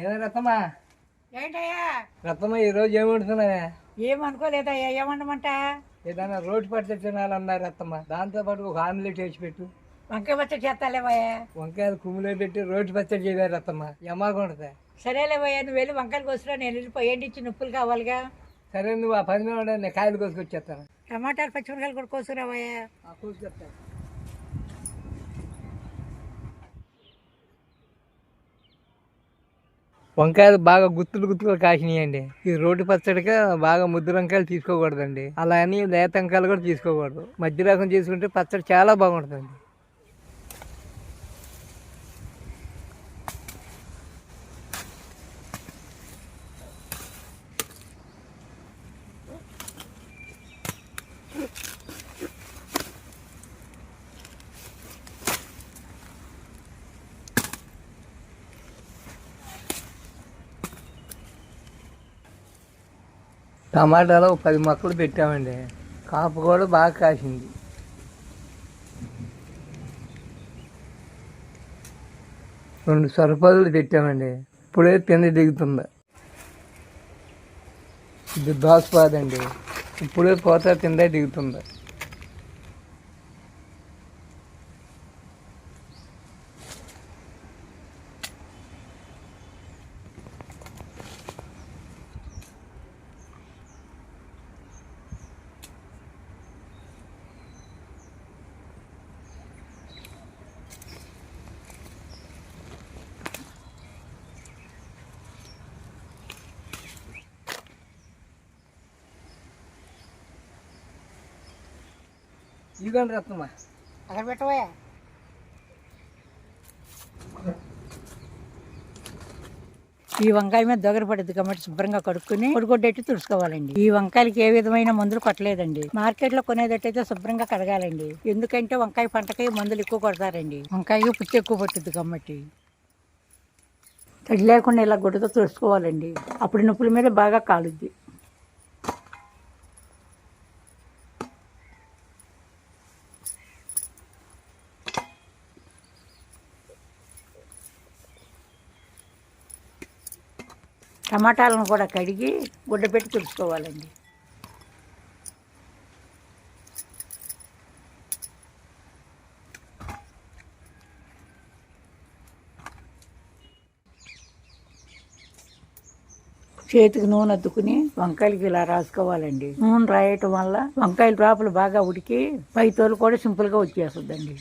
ఏదో ఏంటయ్యా? ఈరోజు ఏమంటున్నావే ఏమనుకోలేదయ్యా ఏమండమంట ఏదైనా రోడ్డు పడితే తినాలన్నారు రత్తమ్మ దాంతో పాటు ఒక ఆమ్లెట్ వేసి పెట్టు. వంకాయ పచ్చడి చేస్తాలేవయ్యా వంకాయలు కుమ్మిలో పెట్టి రోడ్డు పచ్చడి సరేలేవయ్యా నువ్వు వెళ్ళి వంకాయలు కోసుకురా నేను వెళ్ళిపోయి నొప్పులు కావాలిగా. సరే నువ్వు ఆ పది మీద నేను కాయలు కోసుకొచ్చేస్తాను టమాటాలు పచ్చిమిరకాయలు కూడా కోసుకురావయ్యా కోసుకొస్తాను వంకాయలు బాగా గుత్తులు గుత్తులు కాసినాయండి. ఈ రోడ్డు పచ్చడిగా బాగా ముద్దు వంకాయలు తీసుకోకూడదండి. అలా అని లేత వంకాయలు కూడా తీసుకోకూడదు. మధ్య రకం తీసుకుంటే పచ్చడి చాలా బాగుంటుందండి. టమాటాలు ఒక పది మొక్కలు పెట్టామండి. కాపు కూడా బాగా కాసింది. రెండు సరిపదులు పెట్టామండి. ఇప్పుడే తిండి దిగుతుంది. ఇది దోసపాదండి ఇప్పుడే కోత తిండే దిగుతుంది. ఇదిగోండి రత్నమ్మా అక్కడ ఈ వంకాయ మీద దొగర పడుతుంది కాబట్టి శుభ్రంగా కడుక్కుని పొడిగొడ్డెట్టి తుడుచుకోవాలండి. ఈ వంకాయలకి ఏ విధమైన మందులు కొట్టలేదండి. మార్కెట్లో కొనేటట్టయితే శుభ్రంగా కడగాలండి. ఎందుకంటే వంకాయ పంటకి మందులు ఎక్కువ కొడతారండి. వంకాయకి పుచ్చి ఎక్కువ పట్టుద్ది కాబట్టి. తడి లేకుండా ఇలా గుడ్డతో తుడుచుకోవాలండి. అప్పుడు నొప్పుల మీద బాగా కాలుద్ది. టమాటాలను కూడా కడిగి గుడ్డ పెట్టి తుడుచుకోవాలండి. చేతికి నూనె అద్దుకుని వంకాయలకి ఇలా రాసుకోవాలండి. నూనె రాయటం వల్ల వంకాయల లోపల బాగా ఉడికి పై తోలు కూడా సింపుల్గా వచ్చేస్తుందండి.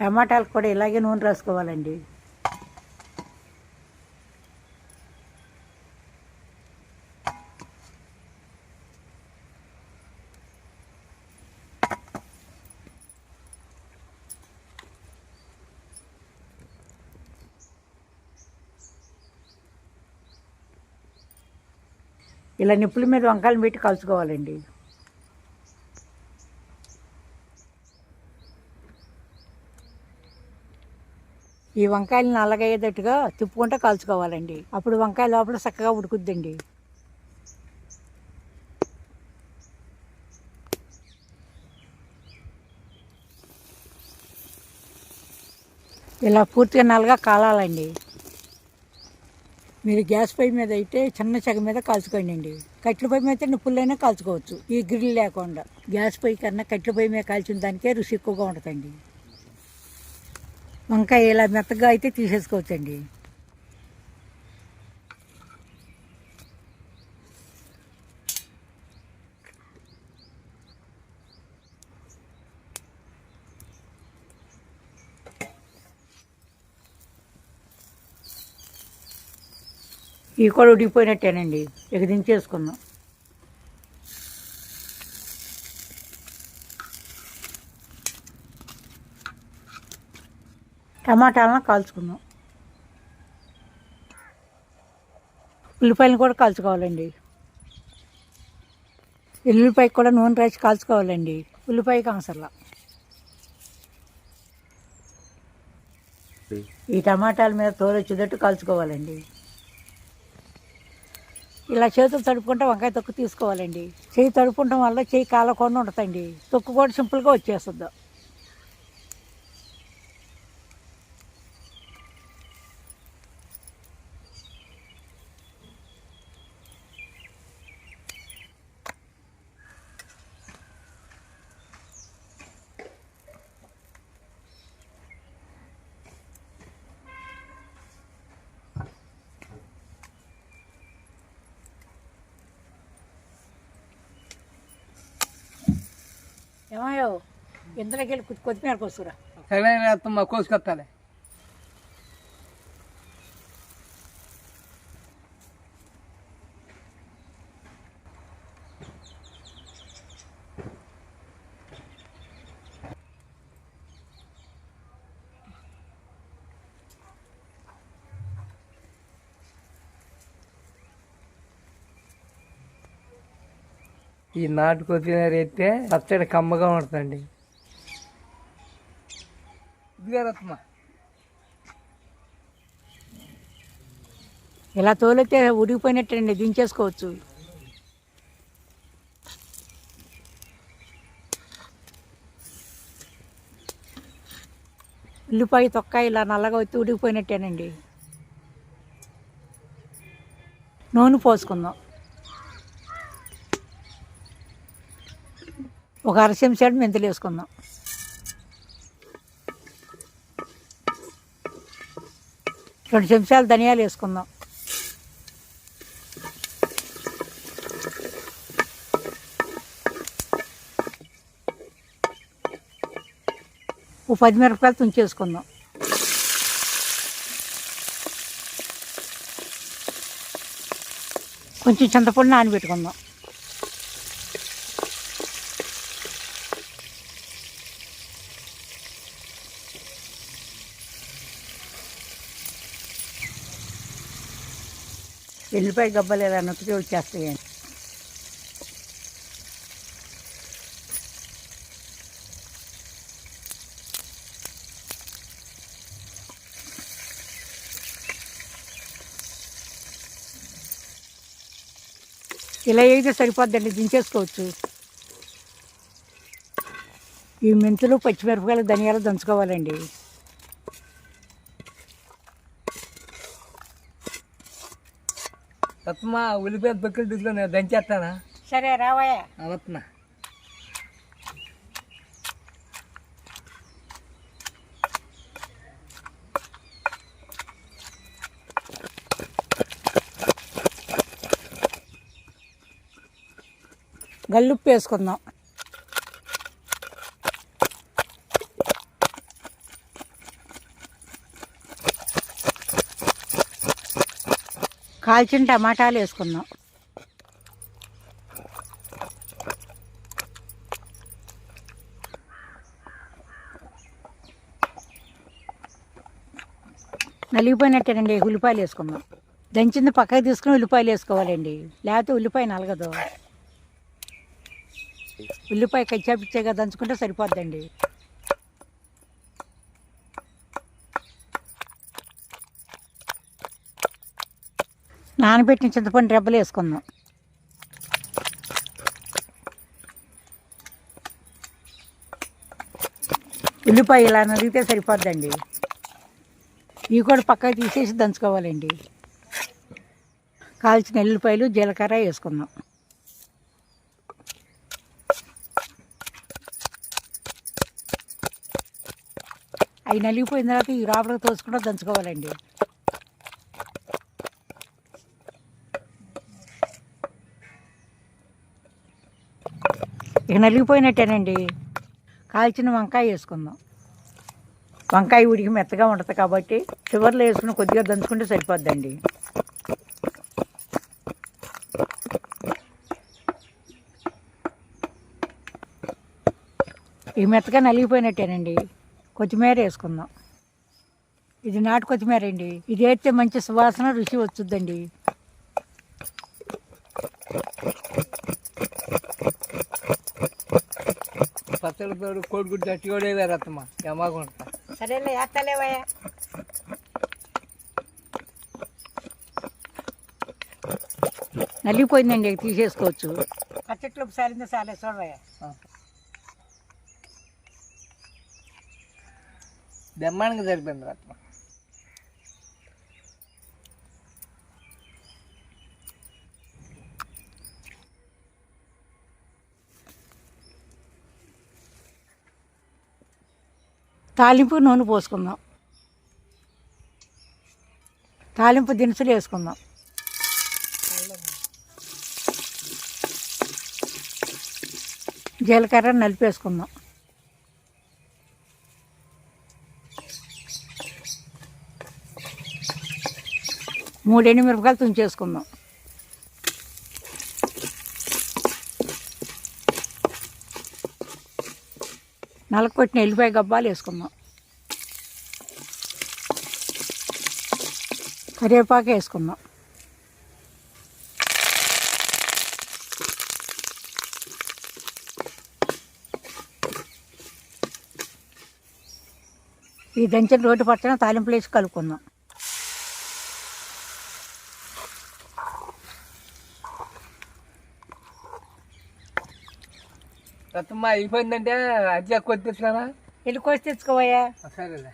టమాటాలు కూడా ఇలాగే నూనె రాసుకోవాలండి. ఇలా నిప్పుల మీద వంకాయలు పెట్టి కలుసుకోవాలండి. ఈ వంకాయలు నల్లగయ్యేటట్టుగా తిప్పుకుంటూ కాల్చుకోవాలండి. అప్పుడు వంకాయ లోపల చక్కగా ఉడుకుద్దండి. ఇలా పూర్తిగా నల్లగా కాలాలండి. మీరు గ్యాస్ పొయ్యి మీద అయితే చిన్న చెగ మీద కాల్చుకోండి అండి కట్టెల పొయ్యి మీద నిప్పులైనా కాల్చుకోవచ్చు. ఈ గ్రిల్ లేకుండా గ్యాస్ పొయ్యి కన్నా కట్టెల పొయ్యి మీద కాల్చిన దానికే రుచి ఎక్కువగా ఉంటుందండి. వంకాయ ఇలా మెత్తగా అయితే తీసేసుకోవచ్చండి. ఇవి కూడా ఉడికిపోయినట్టేనండి. ఇక దించేసుకుందాం. టమాటాలను కాల్చుకుందాం. ఉల్లిపాయలను కూడా కాల్చుకోవాలండి. ఎల్లుల్లిపాయ కూడా నూనె రాసి కాల్చుకోవాలండి. ఉల్లిపాయ కాంసర్లా. ఈ టమాటాల మీద తోలొచ్చేటట్టు కాల్చుకోవాలండి. ఇలా చేతులు తడుపుకుంటే వంకాయ తొక్కు తీసుకోవాలండి. చేయి తడుపుకుంటాం వల్ల చేయి కాలకుండా ఉంటుందండి. తొక్కు కూడా సింపుల్గా వచ్చేస్తుంది. ఏమయ్యో ఇంతలోకి వెళ్ళి కొత్తిమీర కోసుకురా. సరే మా కోసుకొస్తాలే ఈ నాటు కొత్తిమీర ఎత్తే పచ్చడి కమ్మగా ఉంటుందండి. రత్మ ఇలా తోలితే ఉడిగిపోయినట్టండి దించేసుకోవచ్చు. ఉల్లిపాయ తొక్క ఇలా నల్లగా వచ్చి ఉడికిపోయినట్టేనండి. నూనె పోసుకుందాం. ఒక అర చెంచాడు మెంతులు వేసుకుందాం. రెండు చెంచాలు ధనియాలు వేసుకుందాం. ఓ పది మిరపకాయలు తుంచేసుకుందాం. కొంచెం చింతపండు నానబెట్టుకుందాం. ఎల్లిపాయ గబ్బలు ఇలా నొక్కితే వచ్చేస్తాయండి. ఇలా అయితే సరిపోద్దండి దించేసుకోవచ్చు. ఈ మెంతులు పచ్చిమిరపకాయలు ధనియాలు దంచుకోవాలండి. రత్మ ఉల్లిపాయ బొక్కలు తీసుకొని నేను దంచేస్తానా సరే రావయ్యా. రత్న. గల్లుప్పు వేసుకుందాం. కాల్చిన టమాటాలు వేసుకుందాం. నలిగిపోయినట్టేనండి ఉల్లిపాయలు వేసుకుందాం. దంచింది పక్కకి తీసుకుని ఉల్లిపాయలు వేసుకోవాలండి. లేకపోతే ఉల్లిపాయ నలగదు. ఉల్లిపాయ కచ్చాపిచ్చగా దంచుకుంటే సరిపోద్దండి. నానబెట్టిన చింతపండు రెబ్బలు వేసుకుందాం. ఉల్లిపాయ ఇలా నలిగితే సరిపోద్దండి. ఇవి కూడా పక్కకి తీసేసి దంచుకోవాలండి. కాల్చిన ఎల్లిపాయలు జీలకర్ర వేసుకుందాం. అవి నలిగిపోయిన తర్వాత ఈ లోపలికి తోసుకుంటూ దంచుకోవాలండి. ఇక నలిగిపోయినట్టేనండి. కాల్చిన వంకాయ వేసుకుందాం. వంకాయ ఉడికి మెత్తగా ఉంటుంది కాబట్టి చివర్లో వేసుకుని కొద్దిగా దంచుకుంటే సరిపోద్దండి. ఈ మెత్తగా నలిగిపోయినట్టేనండి. కొత్తిమీర వేసుకుందాం. ఇది నాటు కొత్తిమీర అండి. ఇది వేస్తే మంచి సువాసన రుచి వచ్చుద్దండి. పచ్చడి తోడు కోడిగుడ్డు అట్టి కూడా వేరే రత్మ ఎమాగుంటా సరేలే వేస్తలేవయ్యా నలిగిపోయిందండి ఇక తీసేసుకోవచ్చు. పచ్చట్లో సారిందో సాలే చూడవయ్యా. బ్రహ్మాండంగా సరిపోయింది రత్న తాలింపు నూనె పోసుకుందాం. తాలింపు దినుసులు వేసుకుందాం. జీలకర్ర నలిపేసుకుందాం మూడెండు మిరపకాయలు తుంచేసుకుందాం. నలకొట్టిన ఎల్లిపాయ గబ్బాలు వేసుకుందాం. కరివేపాకు వేసుకుందాం. ఈ దంచిన రోడ్డు పక్కన తాలింపులు వేసి కలుపుకుందాం. రత్నమ్మ అయిపోయిందంటే అజ్జా కొద్దిస్తానా వెళ్ళి కోసి తెచ్చుకోవయ్యా సరేలే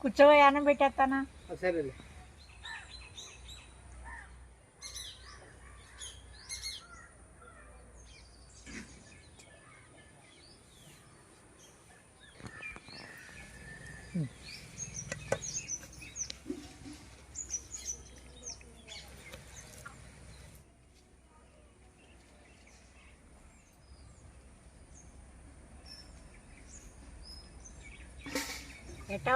కూర్చోవయ్యా అన్నం పెట్టేస్తానా సరేలే ఎట్టా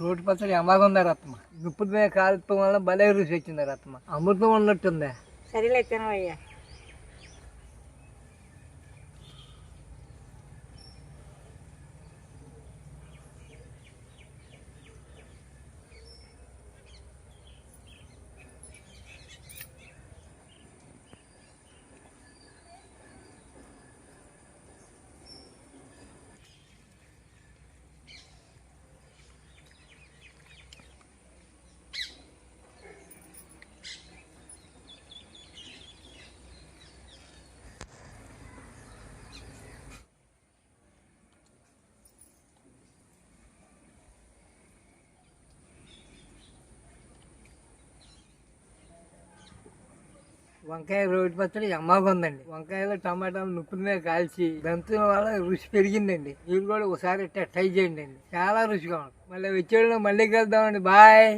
రోడ్డు పచ్చడి ఎమాగా ఉందా రత్నమ్మ దుప్పుడు మీద కాలుతో వల్ల భలే రుచి వచ్చింది రత్నమ్మ అమృతం ఉన్నట్టుందా. సరేలే తినవయ్యా. వంకాయ రోడ్డు పచ్చడి ఎమ్మాగా ఉందండి. వంకాయలో టమాటాలు నుప్పుల మీద కాల్చి దంతుల వల్ల రుచి పెరిగిందండి. మీరు కూడా ఒకసారి ట్రై చేయండి అండి. చాలా రుచిగా ఉంది. మళ్ళీ వచ్చేళ్ళు మళ్ళీ కలుద్దామండి. బాయ్.